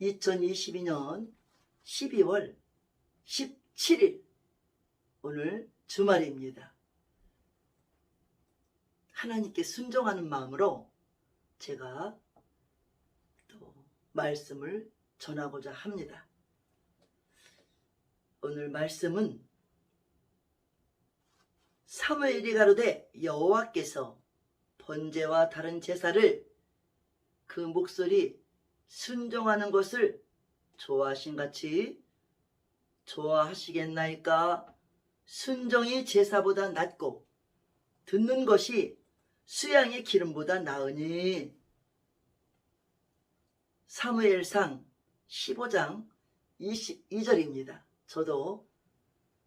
2022년 12월 17일 오늘 주말입니다. 하나님께 순종하는 마음으로 제가 또 말씀을 전하고자 합니다. 오늘 말씀은 사무엘이 가로되 여호와께서 번제와 다른 제사를 그 목소리 순종하는 것을 좋아하신 같이 좋아하시겠나이까 순종이 제사보다 낫고 듣는 것이 수양의 기름보다 나으니 사무엘상 15장 22절입니다. 저도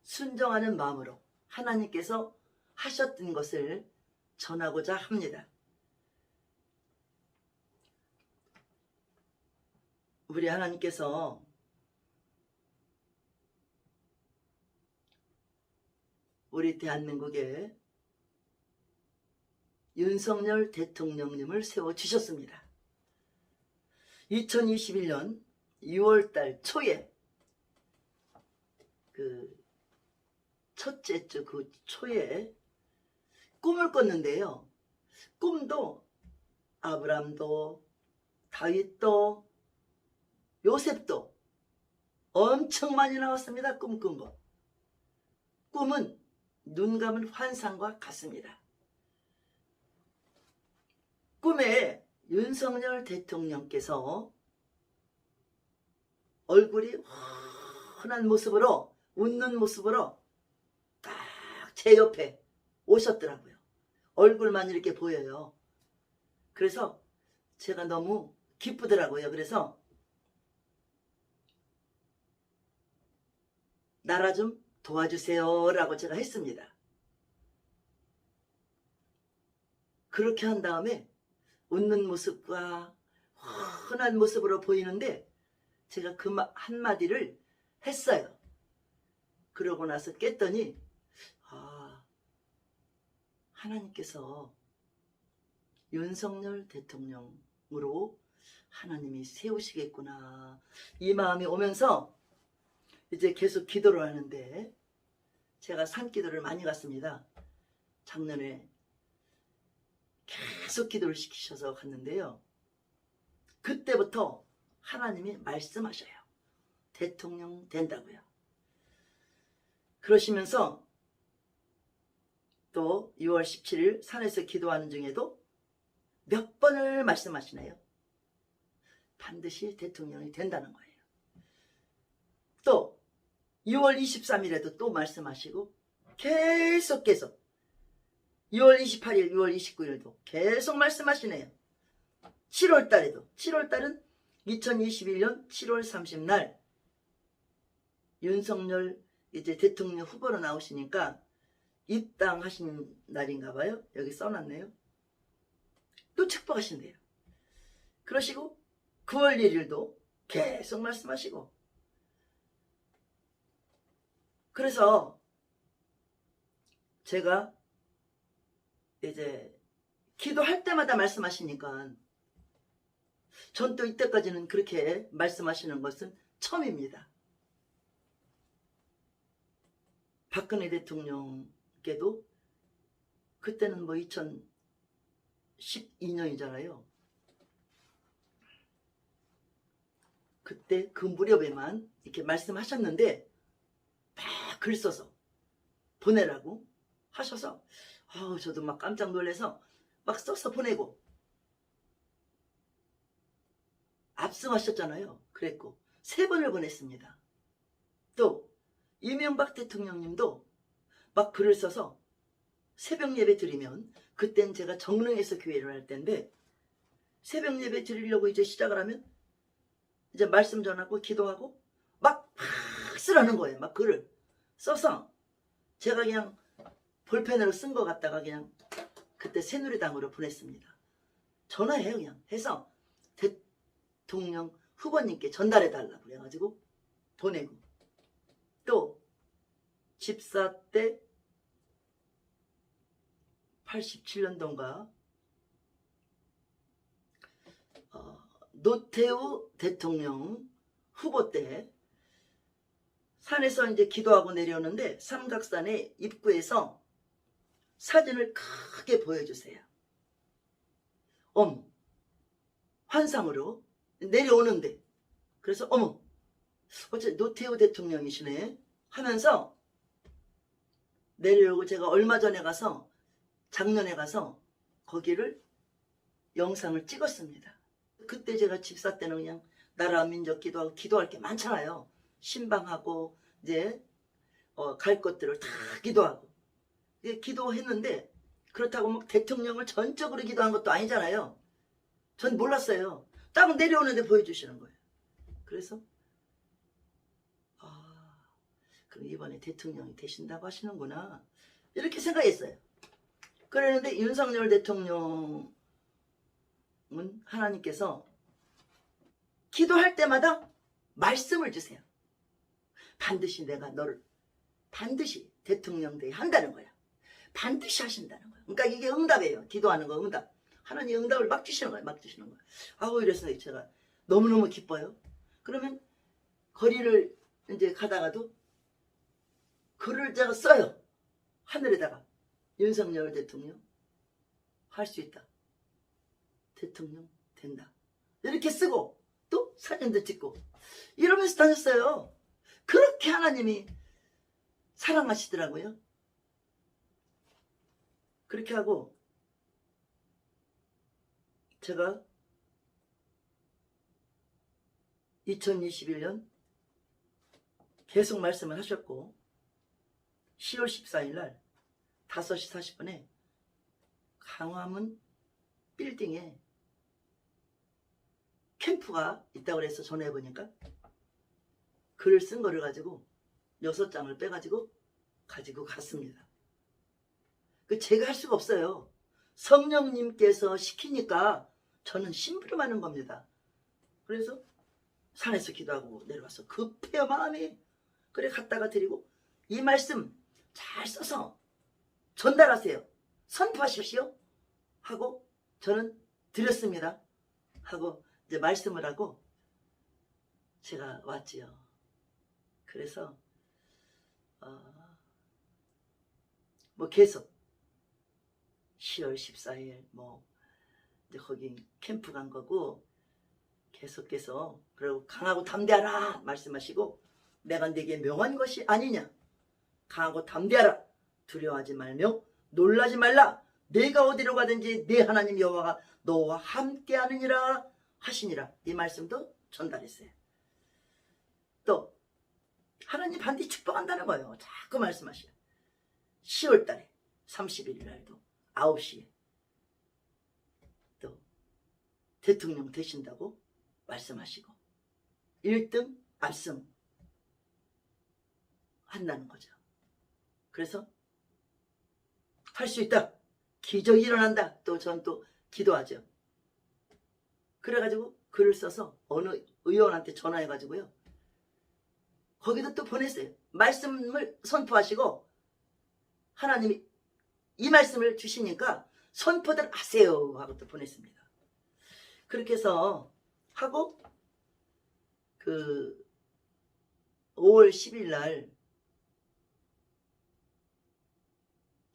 순종하는 마음으로 하나님께서 하셨던 것을 전하고자 합니다. 우리 하나님께서 우리 대한민국에 윤석열 대통령님을 세워주셨습니다. 2021년 6월달 초에 그 첫째 주 그 초에 꿈을 꿨는데요. 꿈도 아브람도 다윗도 요셉도 엄청 많이 나왔습니다. 꿈꾼 거. 꿈은 눈 감은 환상과 같습니다. 꿈에 윤석열 대통령께서 얼굴이 환한 모습으로 웃는 모습으로 딱 제 옆에 오셨더라고요. 얼굴만 이렇게 보여요. 그래서 제가 너무 기쁘더라고요. 그래서 나라 좀 도와주세요 라고 제가 했습니다. 그렇게 한 다음에 웃는 모습과 환한 모습으로 보이는데 제가 그 한마디를 했어요. 그러고 나서 깼더니 아 하나님께서 윤석열 대통령으로 하나님이 세우시겠구나 이 마음이 오면서 이제 계속 기도를 하는데 제가 산기도를 많이 갔습니다. 작년에 계속 기도를 시키셔서 갔는데요. 그때부터 하나님이 말씀하셔요. 대통령 된다고요. 그러시면서 또 6월 17일 산에서 기도하는 중에도 몇 번을 말씀하시네요. 반드시 대통령이 된다는 거예요. 또 6월 23일에도 또 말씀하시고 계속 계속 6월 28일, 6월 29일도 계속 말씀하시네요. 7월 달에도 7월 달은 2021년 7월 30날 윤석열 이제 대통령 후보로 나오시니까 입당하신 날인가 봐요. 여기 써놨네요. 또 축복하신대요. 그러시고 9월 1일도 계속 말씀하시고 그래서 제가 이제 기도할 때마다 말씀하시니까 전 또 이때까지는 그렇게 말씀하시는 것은 처음입니다. 박근혜 대통령께도 그때는 뭐 2012년이잖아요. 그때 그 무렵에만 이렇게 말씀하셨는데 막글 써서 보내라고 하셔서 아우 저도 막 깜짝 놀래서 막 써서 보내고 압승하셨잖아요. 그랬고 세 번을 보냈습니다. 또 이명박 대통령님도 막 글을 써서 새벽 예배 드리면 그땐 제가 정릉에서 교회를 할 때인데 새벽 예배 드리려고 이제 시작을 하면 이제 말씀 전하고 기도하고 막, 막 쓰라는 거예요. 막 글을 써서 제가 그냥 볼펜으로 쓴 거 갖다가 그냥 그때 새누리당으로 보냈습니다. 전화해요 그냥. 해서 대통령 후보님께 전달해 달라 그래가지고 보내고. 또 집사 때 87년도인가? 어, 노태우 대통령 후보 때 산에서 이제 기도하고 내려오는데 삼각산의 입구에서 사진을 크게 보여주세요. 어머, 환상으로 내려오는데 그래서 어머, 어째 노태우 대통령이시네 하면서 내려오고 제가 얼마 전에 가서 작년에 가서 거기를 영상을 찍었습니다. 그때 제가 집사 때는 그냥 나라 민족 기도하고 기도할 게 많잖아요. 신방하고 이제 어, 갈 것들을 다 기도하고 기도했는데 그렇다고 막 대통령을 전적으로 기도한 것도 아니잖아요. 전 몰랐어요. 딱 내려오는데 보여주시는 거예요. 그래서 아 그럼 이번에 대통령이 되신다고 하시는구나 이렇게 생각했어요. 그랬는데 윤석열 대통령은 하나님께서 기도할 때마다 말씀을 주세요. 반드시 내가 너를 반드시 대통령 되게 한다는 거야. 반드시 하신다는 거야. 그러니까 이게 응답이에요. 기도하는 거 응답. 하나님 응답을 막 주시는 거야. 막 주시는 거야. 아우 이래서 제가 너무너무 기뻐요. 그러면 거리를 이제 가다가도 글을 제가 써요. 하늘에다가 윤석열 대통령 할 수 있다. 대통령 된다. 이렇게 쓰고 또 사진도 찍고 이러면서 다녔어요. 그렇게 하나님이 사랑하시더라고요. 그렇게 하고 제가 2021년 계속 말씀을 하셨고 10월 14일 날 5시 40분에 강화문 빌딩에 캠프가 있다고 그래서 전화해 보니까 글을 쓴 거를 가지고 여섯 장을 빼가지고 가지고 갔습니다. 그 제가 할 수가 없어요. 성령님께서 시키니까 저는 심부름하는 겁니다. 그래서 산에서 기도하고 내려와서 급해요 마음이. 그래 갔다가 드리고 이 말씀 잘 써서 전달하세요. 선포하십시오. 하고 저는 드렸습니다. 하고 이제 말씀을 하고 제가 왔지요. 그래서 어, 뭐 계속 10월 14일 뭐 이제 거기 캠프 간 거고 계속해서 그리고 강하고 담대하라 말씀하시고 내가 네게 명한 것이 아니냐. 강하고 담대하라. 두려워하지 말며 놀라지 말라. 내가 어디로 가든지 내 하나님 여호와가 너와 함께하느니라 하시니라. 이 말씀도 전달했어요. 또 하나님 반드시 축복한다는 거예요. 자꾸 말씀하셔요. 10월 달에 31일 날도 9시에 또 대통령 되신다고 말씀하시고 1등 압승 한다는 거죠. 그래서 할 수 있다. 기적이 일어난다. 또 전 또 기도하죠. 그래가지고 글을 써서 어느 의원한테 전화해가지고요. 거기도 또 보냈어요. 말씀을 선포하시고 하나님이 이 말씀을 주시니까 선포들 하세요 하고 또 보냈습니다. 그렇게 해서 하고 그 5월 10일 날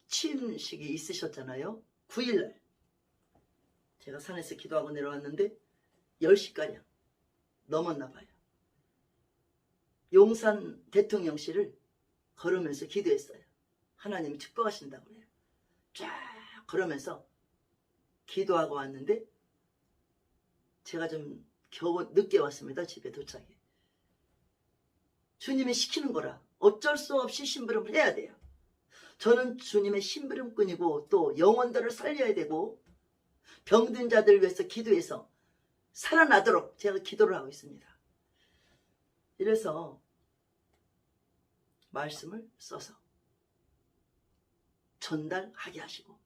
취임식이 있으셨잖아요. 9일 날 제가 산에서 기도하고 내려왔는데 10시가량 넘었나 봐요. 용산 대통령실을 걸으면서 기도했어요. 하나님이 축복하신다고 그래요. 쫙 걸으면서 기도하고 왔는데 제가 좀 겨우 늦게 왔습니다. 집에 도착해. 주님이 시키는 거라 어쩔 수 없이 심부름을 해야 돼요. 저는 주님의 심부름꾼이고 또 영혼들을 살려야 되고 병든 자들 위해서 기도해서 살아나도록 제가 기도를 하고 있습니다. 이래서 말씀을 써서 전달하게 하시고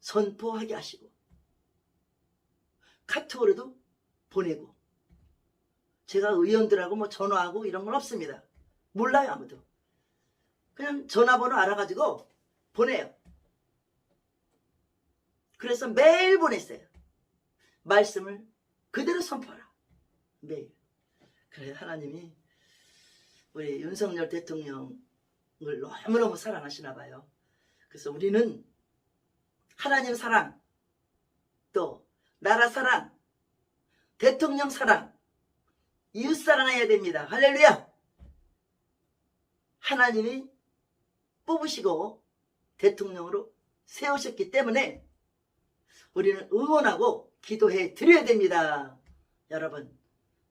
선포하게 하시고 카톡으로도 보내고 제가 의원들하고 뭐 전화하고 이런 건 없습니다. 몰라요 아무도. 그냥 전화번호 알아가지고 보내요. 그래서 매일 보냈어요. 말씀을 그대로 선포하라. 매일. 그래 하나님이 우리 윤석열 대통령을 너무너무 사랑하시나 봐요. 그래서 우리는 하나님 사랑, 또 나라 사랑, 대통령 사랑, 이웃 사랑해야 됩니다. 할렐루야! 하나님이 뽑으시고 대통령으로 세우셨기 때문에 우리는 응원하고 기도해 드려야 됩니다. 여러분,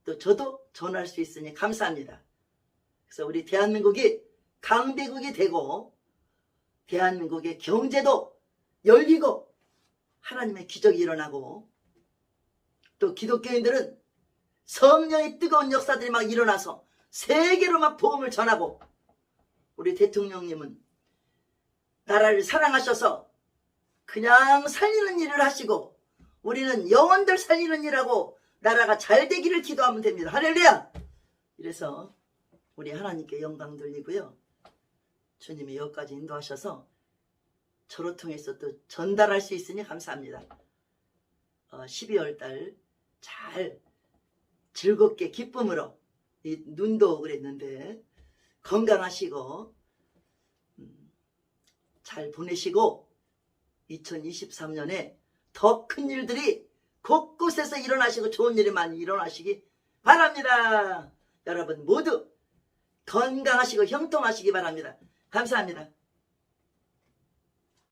또 저도 전할 수 있으니 감사합니다. 그래서 우리 대한민국이 강대국이 되고 대한민국의 경제도 열리고 하나님의 기적이 일어나고 또 기독교인들은 성령의 뜨거운 역사들이 막 일어나서 세계로 막 복음을 전하고 우리 대통령님은 나라를 사랑하셔서 그냥 살리는 일을 하시고 우리는 영혼들 살리는 일하고 나라가 잘 되기를 기도하면 됩니다. 할렐루야! 이래서 우리 하나님께 영광 돌리고요. 주님이 여기까지 인도하셔서 저로 통해서 또 전달할 수 있으니 감사합니다. 어, 12월 달 잘 즐겁게 기쁨으로 이 눈도 그랬는데 건강하시고 음, 잘 보내시고 2023년에 더 큰 일들이 곳곳에서 일어나시고 좋은 일이 많이 일어나시기 바랍니다. 여러분 모두 건강하시고 형통하시기 바랍니다. 감사합니다.